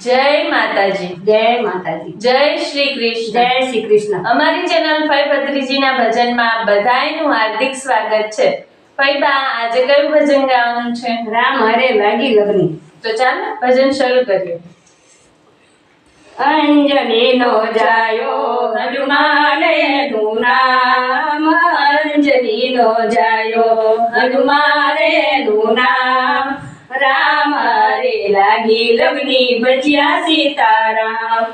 જય માતાજી. જય માતાજી. જય શ્રી કૃષ્ણ. જય શ્રી કૃષ્ણ. અમારી ચેનલ ફઈ ભત્રીજીના ભજનમાં બધાયનું હાર્દિક સ્વાગત છે. ફઈ બા આજે કયું ભજન ગાવાનું છે? રામ હરે લાગી લગ્ની. તો ચાલો ભજન શરૂ કરીએ. અંજની નો જાયો હનુમાને નામ અંજની નો જાયો હનુમાને નામ રામ લાગી લગ્ની ભજ્યા સીતારામ.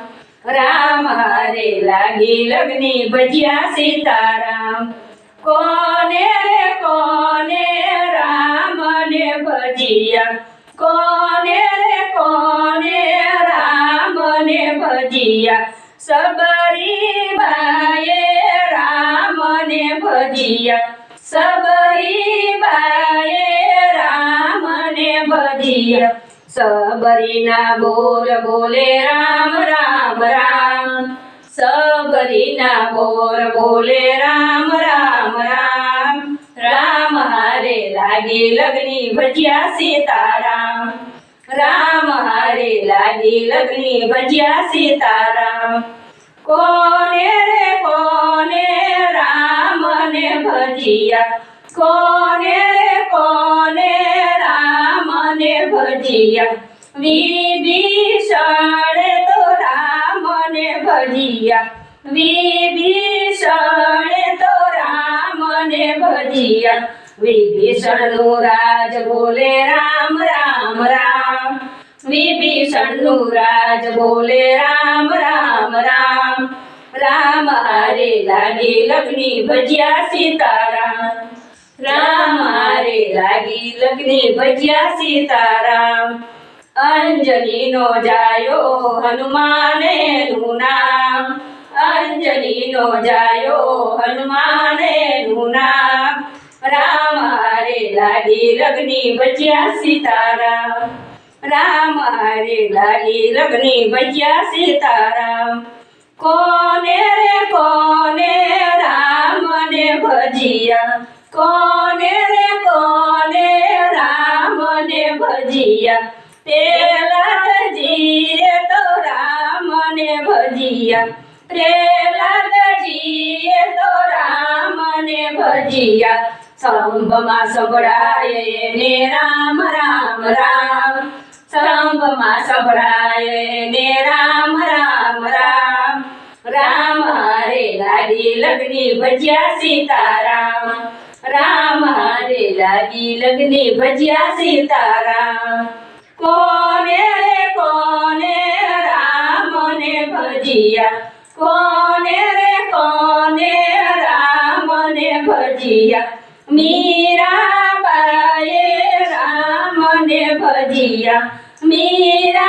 રામ હારે લાગી લગ્ની ભજ્યા સીતારામ. કોને રે, કોને રામ ને ભજિયા? કોને રે, કોને રામ ને ભજિયા? સબરી બાએ રામ ને ભજિયા. સબરી બાએ રામ ને ભજિયા. સબરીના બોલ બોલે રામ રામ રામ. સબરીના બોલ બોલે રામ રામ રામ. રામ હારે લાગે લગ્ની ભજ્યા સીતારામ. રામ હારે લાગે લગ્ની ભજ્યા સીતારામ. કોને રે, કોને રામ ને ભજિયા? કોને રે, કોને ભજિયા. વિભીષણ તો રામને ભજિયા. વિભીષણ તો રામને ભજિયા. વિભીષણનું રાજ બોલે રામ રામ રામ. વિભીષણનું રાજ બોલે રામ રામ રામ. રામ હારે લાગે લગ્ની ભજ્યા સીતારામ. રામ હારે લાગી લગ્ને ભજ્યા સીતારામ. અંજલી નો જાયો હનુમાને નું નામ. અંજલી નો જાયો હનુમાને નું નામ. રામ હારે લાગી લગ્ની ભજ્યા સીતારામ. રામ હારે લાગી લગ્ની ભજ્યા સીતારામ. કોને રે કોને રામ ને ભજિયા? કોને રે, કોને રામ ને ભજિયા પ્રહલાદજીએ તો રામ ને ભજિયા પ્રહલાદજીએ તો રામ ને ભજિયા. સંભમાં સંભળાય ને રામ રામ રામ. સંભમાં સંભળાય ને રામ રામ રામ. રામ હરે લાડી લગ્ની ભજ્યા સીતારામ. રામ હારે લાગી લગ્ની ભજ્યા સીતારામ. કોને રે, કોને રામ ને ભજિયા? કોને રે, કોને રામ ને ભજિયા? મીરાબાએ રામ ને ભજિયા. મીરાબાએ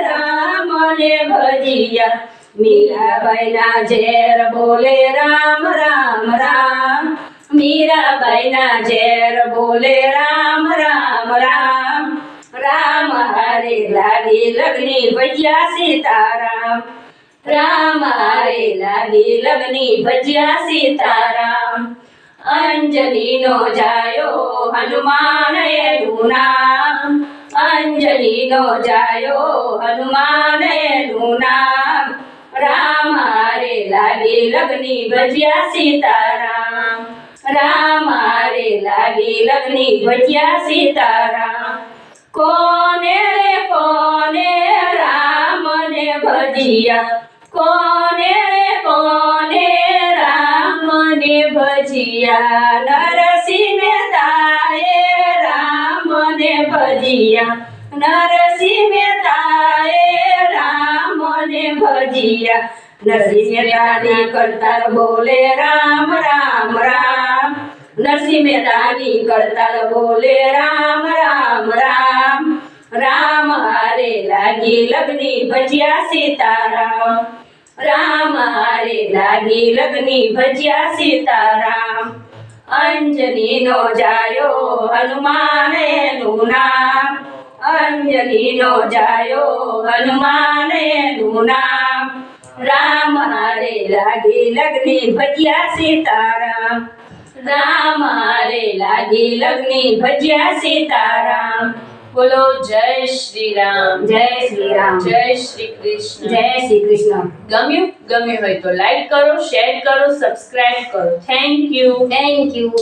રામ ને ભજિયા. મીરાબાઈના ઝેર બોલે રામ રામ રામ. મીરાબાઈના ઝેર બોલે રામ રામ રામ. રામ હારે લાગી લગ્ની ભજ્યા સીતારામ. રામ હારે લાગી લગ્ની ભજ્યા સીતારામ. અંજલીનો જાયો હનુમાન એનું નામ અંજલીનો જાયો હનુમાન એનું નામ રામ, હારે લાગે લગ્ની ભજ્યા સીતારામ. રામ, હારે લાગે લગ્ની ભજ્યા સીતારામ. કોને રે, કોને રામ ને ભજિયા? કોને રે, કોને રામ ને ભજિયા? નરસિંહ મહેતાએ રામ ને ભજિયા. નરસિંહ મહેતાએ ને ભજિયા. નરસિંહ મહેતાની કરતાલ બોલે, રામ રામ રામ. નરસિંહ મહેતાની કરતાલ બોલે, રામ રામ રામ. રામ હારે લાગી લગ્ની ભજિયા સીતારામ. રામ હારે લાગી લગ્ની ભજિયા સીતારામ. અંજની નો જાયો હનુમાન એનું નામ. અંજની નો જાયો હનુમાને નામ રામ હારે લાગી લગ્ની ભજ્યા સીતારામ. રામ હારે લાગી લગ્ની ભજ્યા સીતારામ. બોલો જય શ્રી રામ જય શ્રી રામ જય શ્રી કૃષ્ણ. જય શ્રી કૃષ્ણ. ગમ્યું? ગમ્યું હોય તો લાઈક કરો શેર કરો સબસ્ક્રાઇબ કરો. Thank you. Thank you.